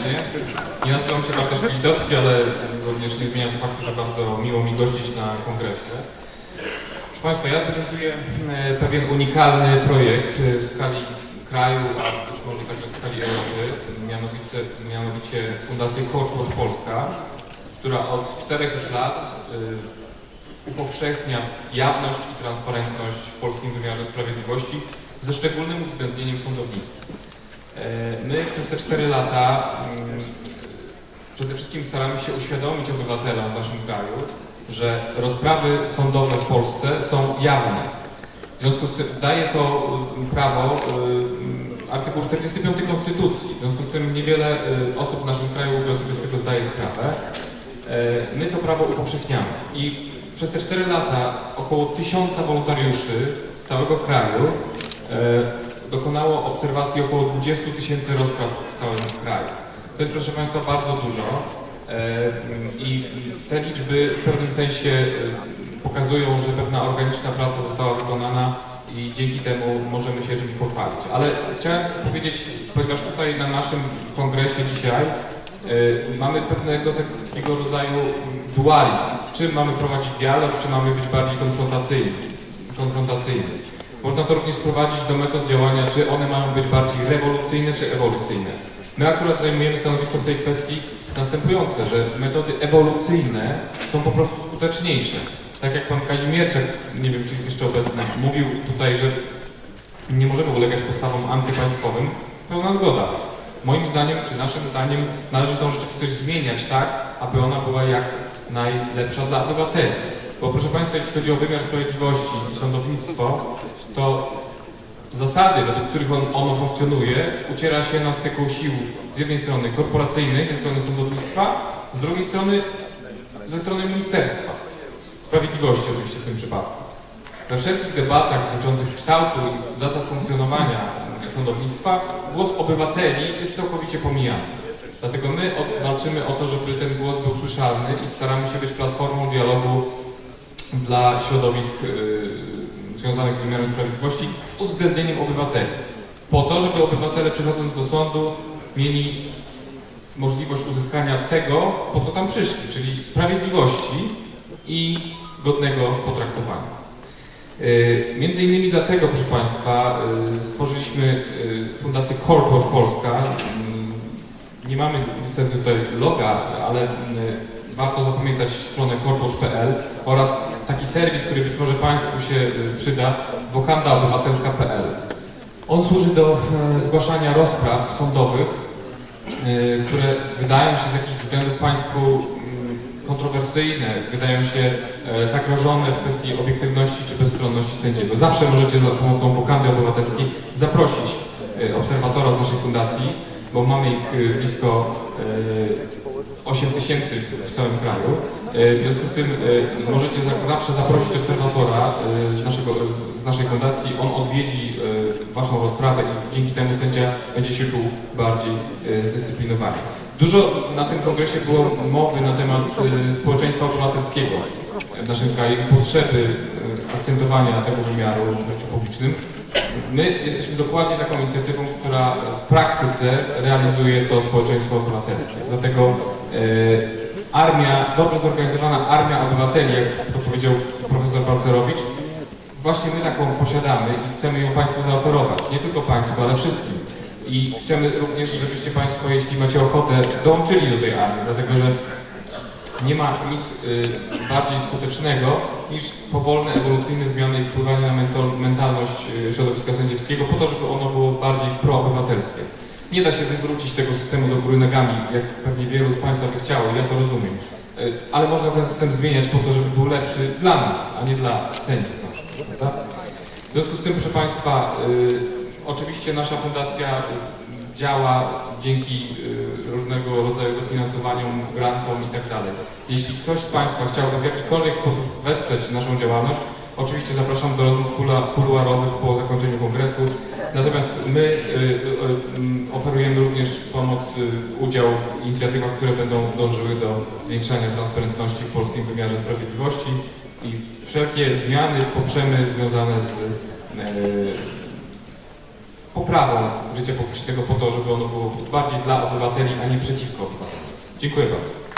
serdecznie. Nie nazywam się Bartosz Pilitowski, ale również nie zmienia to faktu, że bardzo miło mi gościć na kongresie. Proszę Państwa, ja prezentuję e, pewien unikalny projekt e, w skali kraju, a być może także w skali Europy, mianowicie, mianowicie Fundację Courtwatch Polska, która od czterech już lat e, upowszechnia jawność i transparentność w polskim wymiarze sprawiedliwości ze szczególnym uwzględnieniem sądownictwa. E, My przez te 4 lata mm, przede wszystkim staramy się uświadomić obywatelom w naszym kraju, że rozprawy sądowe w Polsce są jawne. W związku z tym daje to y, prawo y, artykuł 45 Konstytucji. W związku z tym niewiele y, osób w naszym kraju w sobie z tego zdaje sprawę. E, My to prawo upowszechniamy i przez te 4 lata około tysiąca wolontariuszy z całego kraju e, dokonało obserwacji około 20 tysięcy rozpraw w całym kraju. To jest proszę Państwa bardzo dużo e, i te liczby w pewnym sensie e, pokazują, że pewna organiczna praca została wykonana i dzięki temu możemy się czymś pochwalić. Ale chciałem powiedzieć, ponieważ tutaj na naszym kongresie dzisiaj e, mamy pewnego takiego rodzaju dualizm. Czy mamy prowadzić dialog, czy mamy być bardziej konfrontacyjni. konfrontacyjni. Można to również sprowadzić do metod działania, czy one mają być bardziej rewolucyjne, czy ewolucyjne. My akurat zajmujemy stanowisko w tej kwestii następujące, że metody ewolucyjne są po prostu skuteczniejsze. Tak jak pan Kazimierczak, nie wiem czy jest jeszcze obecny, mówił tutaj, że nie możemy ulegać postawom antypaństwowym, pełna zgoda. Moim zdaniem, czy naszym zdaniem, należy tą rzeczywistość zmieniać tak, aby ona była jak najlepsza dla obywateli. Bo proszę Państwa, jeśli chodzi o wymiar sprawiedliwości i sądownictwo, to zasady, według których on, ono funkcjonuje, uciera się na styku sił z jednej strony korporacyjnej, ze strony sądownictwa, z drugiej strony ze strony Ministerstwa Sprawiedliwości oczywiście w tym przypadku. We wszelkich debatach dotyczących kształtu i zasad funkcjonowania sądownictwa głos obywateli jest całkowicie pomijany. Dlatego my walczymy o to, żeby ten głos był słyszalny i staramy się być platformą dialogu dla środowisk y, związanych z wymiarem sprawiedliwości z uwzględnieniem obywateli. Po to, żeby obywatele przychodząc do sądu mieli możliwość uzyskania tego, po co tam przyszli, czyli sprawiedliwości i godnego potraktowania. Y, Między innymi dlatego, proszę Państwa, y, stworzyliśmy y, Fundację Courtwatch Polska. Nie mamy niestety tutaj loga, ale warto zapamiętać stronę courtwatch.pl oraz taki serwis, który być może Państwu się y, przyda, wokandaobywatelska.pl. On służy do e, zgłaszania rozpraw sądowych, y, które wydają się z jakichś względów Państwu mm, kontrowersyjne, wydają się e, zagrożone w kwestii obiektywności czy bezstronności sędziego. Zawsze możecie za pomocą wokandy obywatelskiej zaprosić e, obserwatora z naszej fundacji, bo mamy ich e, blisko e, 8 tysięcy w, całym kraju. E, W związku z tym e, możecie za, zawsze zaprosić obserwatora e, z, naszego, z- naszej fundacji. On odwiedzi Waszą rozprawę i dzięki temu sędzia będzie się czuł bardziej zdyscyplinowany. Dużo na tym kongresie było mowy na temat społeczeństwa obywatelskiego w naszym kraju potrzeby akcentowania tego wymiaru w życiu publicznym. My jesteśmy dokładnie taką inicjatywą, która w praktyce realizuje to społeczeństwo obywatelskie. Dlatego armia, dobrze zorganizowana armia obywateli, jak to powiedział profesor Balcerowicz, właśnie my taką posiadamy i chcemy ją Państwu zaoferować. Nie tylko Państwu, ale wszystkim. I chcemy również, żebyście Państwo, jeśli macie ochotę, dołączyli do tej armii, dlatego że nie ma nic y, bardziej skutecznego niż powolne, ewolucyjne zmiany i wpływanie na mental, mentalność y, środowiska sędziowskiego po to, żeby ono było bardziej proobywatelskie. Nie da się wywrócić tego systemu do góry nogami, jak pewnie wielu z Państwa by chciało, ja to rozumiem. Y, ale można ten system zmieniać po to, żeby był lepszy dla nas, a nie dla sędziów na przykład. Prawda? W związku z tym, proszę Państwa, y, oczywiście nasza fundacja y, działa dzięki różnego rodzaju dofinansowaniom, grantom i tak dalej. Jeśli ktoś z Państwa chciałby w jakikolwiek sposób wesprzeć naszą działalność, oczywiście zapraszam do rozmów kuluarowych po zakończeniu kongresu. Natomiast my y, y, y, oferujemy również pomoc, udział w inicjatywach, które będą dążyły do zwiększania transparentności w polskim wymiarze sprawiedliwości i wszelkie zmiany poprzemy związane z poprawą życia publicznego po to, żeby ono było bardziej dla obywateli, a nie przeciwko obywatelom. Dziękuję bardzo.